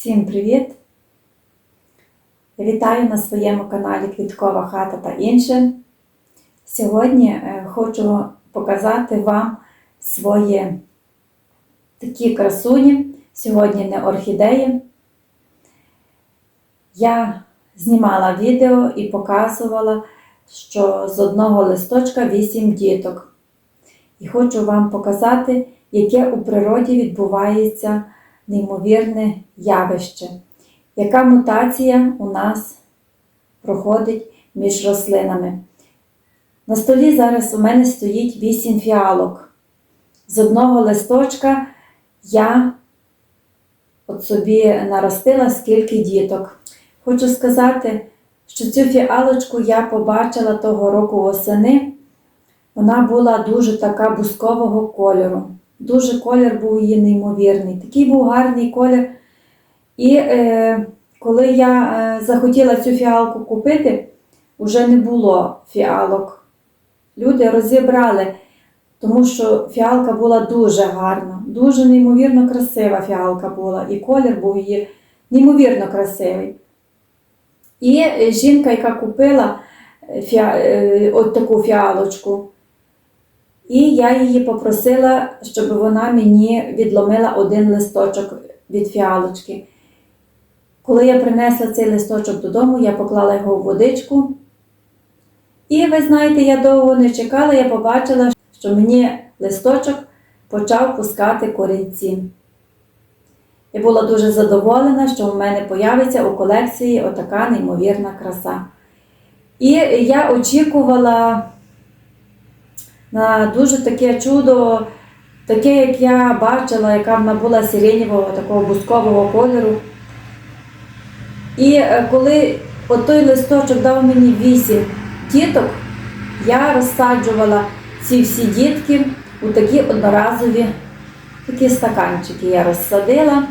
Всім привіт! Вітаю на своєму каналі Квіткова хата та інше. Сьогодні е, хочу показати вам свої такі красуні. Сьогодні не орхідеї. Я знімала відео і показувала, що з одного листочка 8 діток. І хочу вам показати, яке у природі відбувається неймовірне явище, яка мутація у нас проходить між рослинами. На столі зараз у мене стоїть 8 фіалок. З одного листочка я от собі наростила скільки діток. Хочу сказати, що цю фіалочку я побачила того року восени. Вона була дуже така бускового кольору. Дуже колір був її неймовірний. Такий був гарний колір. І е, коли я е, захотіла цю фіалку купити, вже не було фіалок. Люди розібрали, тому що фіалка була дуже гарна, дуже неймовірно красива фіалка була, і колір був її неймовірно красивий. І е, жінка, яка купила е, фіа... е, от таку фіалочку, і я її попросила, щоб вона мені відломила один листочок від фіалочки. Коли я принесла цей листочок додому, я поклала його в водичку. І ви знаєте, я довго не чекала, я побачила, що мені листочок почав пускати корінці. Я була дуже задоволена, що в мене появиться у колекції отака неймовірна краса. І я очікувала на дуже таке чудо, таке, як я бачила, яка вона була сиренєвого, такого бускового кольору. І е, коли той листочок дав мені 8 діток, я розсаджувала ці всі дітки у такі одноразові такі стаканчики я розсадила.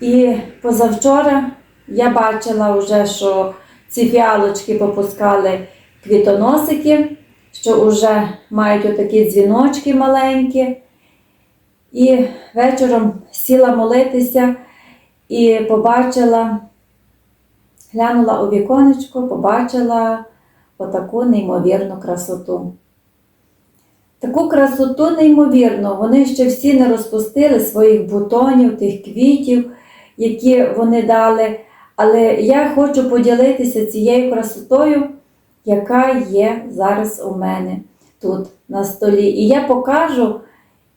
І позавчора я бачила вже, що ці фіалочки попускали квітоносики, що вже мають отакі дзвіночки маленькі. І вечором сіла молитися і побачила, глянула у віконечко, побачила отаку неймовірну красоту. Таку красоту неймовірну, вони ще всі не розпустили своїх бутонів, тих квітів, які вони дали. Але я хочу поділитися цією красотою, яка є зараз у мене тут на столі. І я покажу,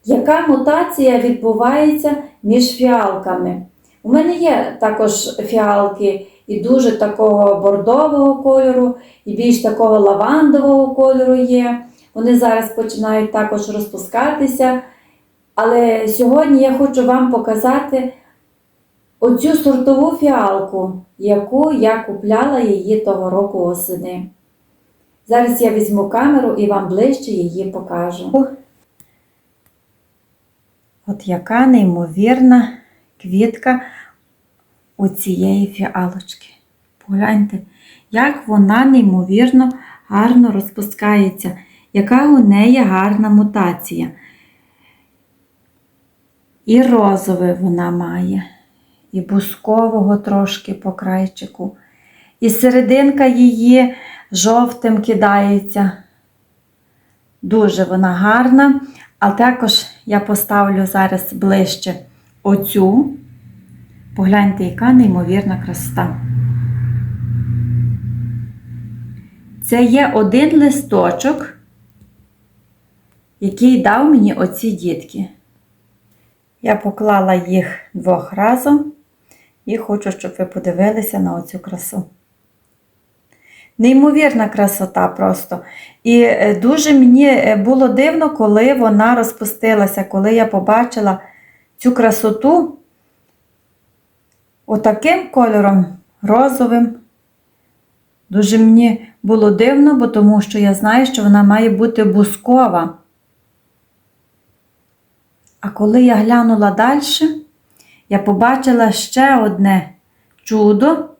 яка мутація відбувається між фіалками. У мене є також фіалки і дуже такого бордового кольору, і більш такого лавандового кольору є. Вони зараз починають також розпускатися. Але сьогодні я хочу вам показати оцю сортову фіалку, яку я купляла її того року осени. Зараз я візьму камеру і вам ближче її покажу. От яка неймовірна квітка у цієї фіалочки. Погляньте, як вона неймовірно гарно розпускається, яка у неї гарна мутація. І розове вона має, і бускового трошки по крайчику. І серединка її жовтим кидається. Дуже вона гарна. А також я поставлю зараз ближче оцю. Погляньте, яка неймовірна красота. Це є один листочок, який дав мені оці дітки. Я поклала їх двох разом і хочу, щоб ви подивилися на оцю красу. Неймовірна красота просто. І е, дуже мені було дивно, коли вона розпустилася, коли я побачила цю красоту отаким кольором розовим. Дуже мені було дивно, бо тому що я знаю, що вона має бути бускова. А коли я глянула далі, я побачила ще одне чудо.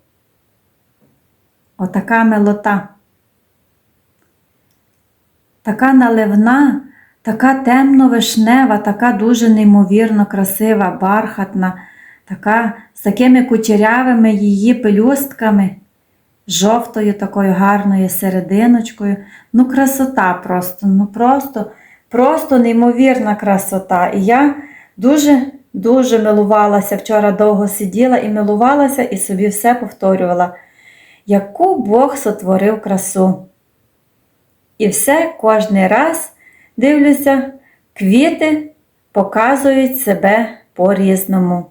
Отака милота. Така наливна, така темно-вишнева, така дуже неймовірно красива, бархатна, така з такими кучерявими її пелюстками, жовтою такою гарною серединочкою. Ну, красота просто, ну просто, просто неймовірна красота. І я дуже, дуже милувалася. Вчора довго сиділа і милувалася, і собі все повторювала, яку Бог сотворив красу. І все кожний раз дивлюся, квіти показують себе по-різному.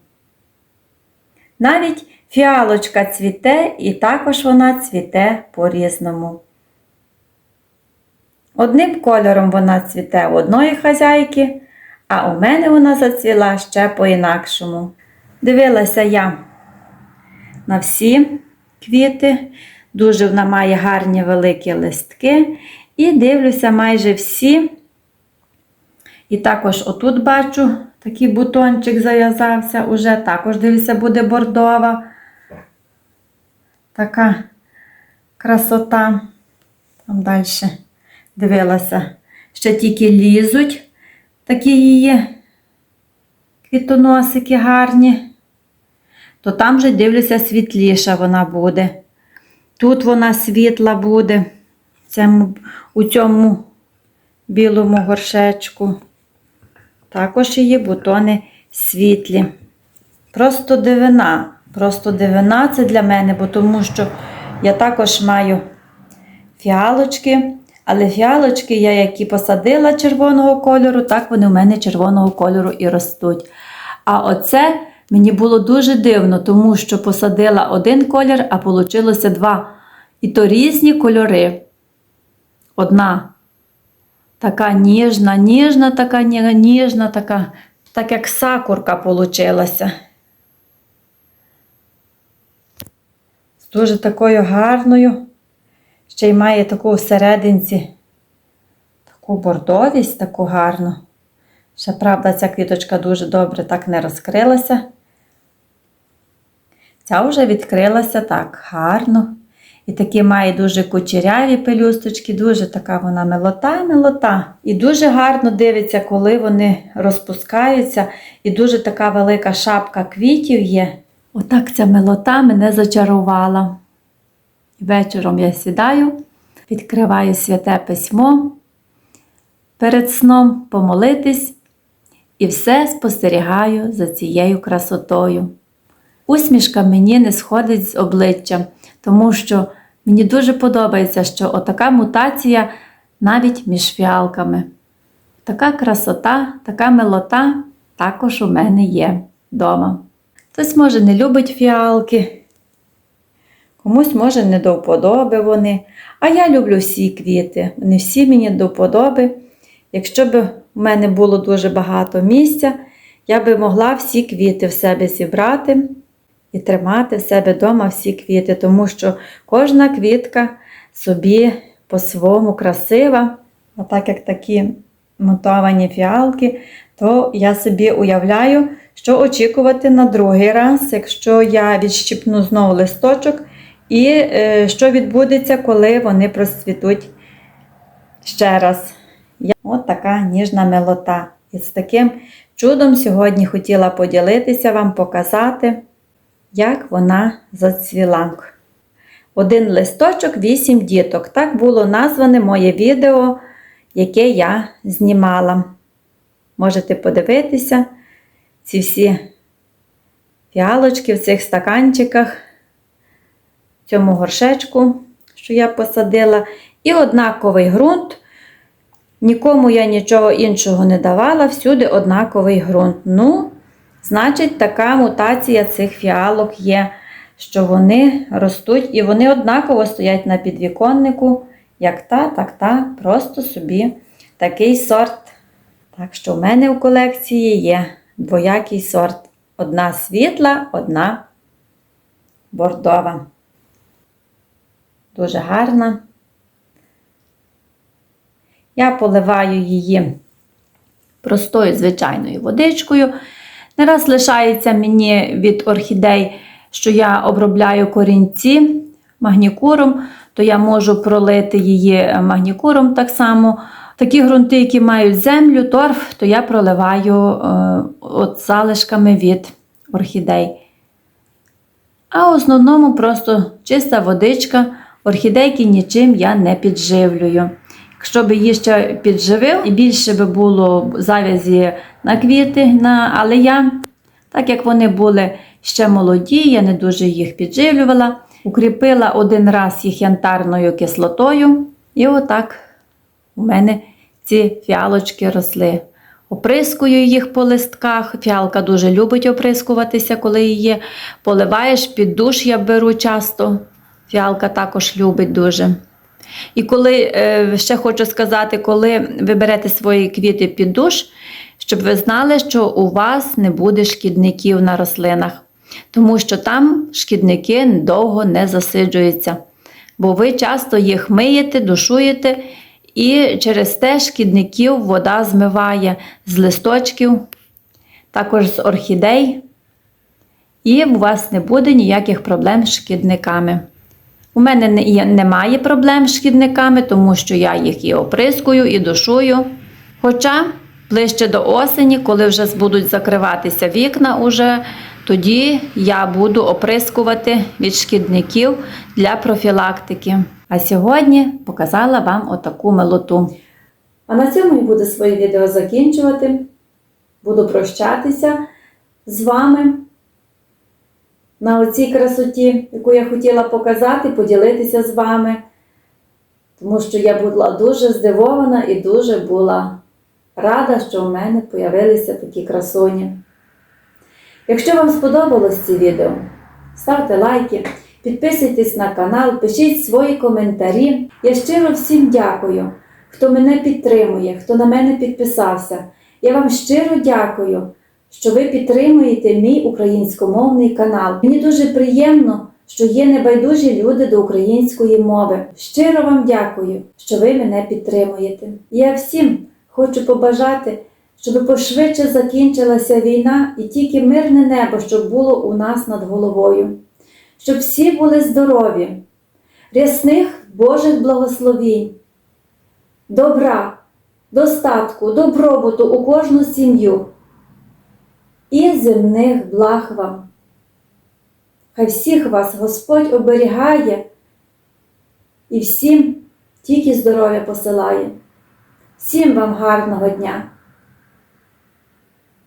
Навіть фіалочка цвіте, і також вона цвіте по-різному. Одним кольором вона цвіте у одної хазяйки, а у мене вона зацвіла ще по-інакшому. Дивилася я на всі квіти, дуже вона має гарні великі листки. І дивлюся майже всі. І також отут бачу, такий бутончик зав'язався уже. Також дивлюся, буде бордова. Така красота. Там далі дивилася. Ще тільки лізуть такі її квітоносики гарні. То там вже дивлюся, світліша вона буде. Тут вона світла буде цьому, у цьому білому горшечку. Також її бутони світлі. Просто дивина. Просто дивина це для мене, бо тому що я також маю фіалочки, але фіалочки я які посадила червоного кольору, так вони у мене червоного кольору і ростуть. А оце мені було дуже дивно, тому що посадила один колір, а вийшло два. І то різні кольори. Одна така ніжна, ніжна, така ніжна, така, так як сакурка получилася. З дуже такою гарною. Ще й має таку всерединці, таку бордовість, таку гарну. Ще, правда, ця квіточка дуже добре так не розкрилася. Ця вже відкрилася так гарно. І такі має дуже кучеряві пелюсточки, дуже така вона милота. І дуже гарно дивиться, коли вони розпускаються, і дуже така велика шапка квітів є. Отак ця милота мене зачарувала. Вечором я сідаю, відкриваю святе письмо перед сном помолитись і все спостерігаю за цією красотою. Усмішка мені не сходить з обличчя, тому що мені дуже подобається, що отака мутація навіть між фіалками. Така красота, така милота також у мене є вдома. Хтось, може, не любить фіалки, комусь, може, не до вподоби вони. А я люблю всі квіти. Вони всі мені до вподоби. Якщо б у мене було дуже багато місця, я би могла всі квіти в себе зібрати і тримати в себе вдома всі квіти, тому що кожна квітка собі по-своєму красива. А так як такі монтовані фіалки, то я собі уявляю, що очікувати на другий раз, якщо я відщипну знову листочок, і е, що відбудеться, коли вони процвітуть ще раз. От така ніжна милота. І з таким чудом сьогодні хотіла поділитися вам, показати, як вона зацвіла. Один листочок, вісім діток. Так було назване моє відео, яке я знімала. Можете подивитися ці всі фіалочки в цих стаканчиках, в цьому горшечку, що я посадила, і однаковий ґрунт. Нікому я нічого іншого не давала, всюди однаковий ґрунт. Ну, значить, така мутація цих фіалок є, що вони ростуть і вони однаково стоять на підвіконнику, як та, так та, просто собі такий сорт. Так що в мене в колекції є двоякий сорт. Одна світла, одна бордова. Дуже гарна. Я поливаю її простою звичайною водичкою. Не раз лишається мені від орхідей, що я обробляю корінці магнікуром, то я можу пролити її магнікуром так само. Такі ґрунти, які мають землю, торф, то я проливаю е, от залишками від орхідей. А в основному просто чиста водичка, орхідейки нічим я не підживлюю. Якщо б її ще підживив, і більше би було завязі на квіти, на... але я, так як вони були ще молоді, я не дуже їх підживлювала. Укріпила один раз їх янтарною кислотою, і отак у мене ці фіалочки росли. Оприскую їх по листках. Фіалка дуже любить оприскуватися, коли її поливаєш під душ, я беру часто. Фіалка також любить дуже. І коли е, ще хочу сказати, коли ви берете свої квіти під душ, щоб ви знали, що у вас не буде шкідників на рослинах, тому що там шкідники довго не засиджуються. Бо ви часто їх миєте, душуєте, і через те шкідників вода змиває з листочків, також з орхідей, і у вас не буде ніяких проблем з шкідниками. У мене немає проблем з шкідниками, тому що я їх і оприскую, і душую. Хоча ближче до осені, коли вже будуть закриватися вікна, уже, тоді я буду оприскувати від шкідників для профілактики. А сьогодні показала вам отаку милоту. А на цьому я буду своє відео закінчувати. Буду прощатися з вами на оцій красоті, яку я хотіла показати, поділитися з вами. Тому що я була дуже здивована і дуже була рада, що у мене з'явилися такі красуні. Якщо вам сподобалось це відео, ставте лайки, підписуйтесь на канал, пишіть свої коментарі. Я щиро всім дякую, хто мене підтримує, хто на мене підписався. Я вам щиро дякую, що ви підтримуєте мій українськомовний канал. Мені дуже приємно, що є небайдужі люди до української мови. Щиро вам дякую, що ви мене підтримуєте. Я всім хочу побажати, щоб пошвидше закінчилася війна і тільки мирне небо, щоб було у нас над головою, щоб всі були здорові, рясних Божих благословінь, добра, достатку, добробуту у кожну сім'ю і земних благ вам. Хай всіх вас Господь оберігає і всім тільки здоров'я посилає. Всім вам гарного дня!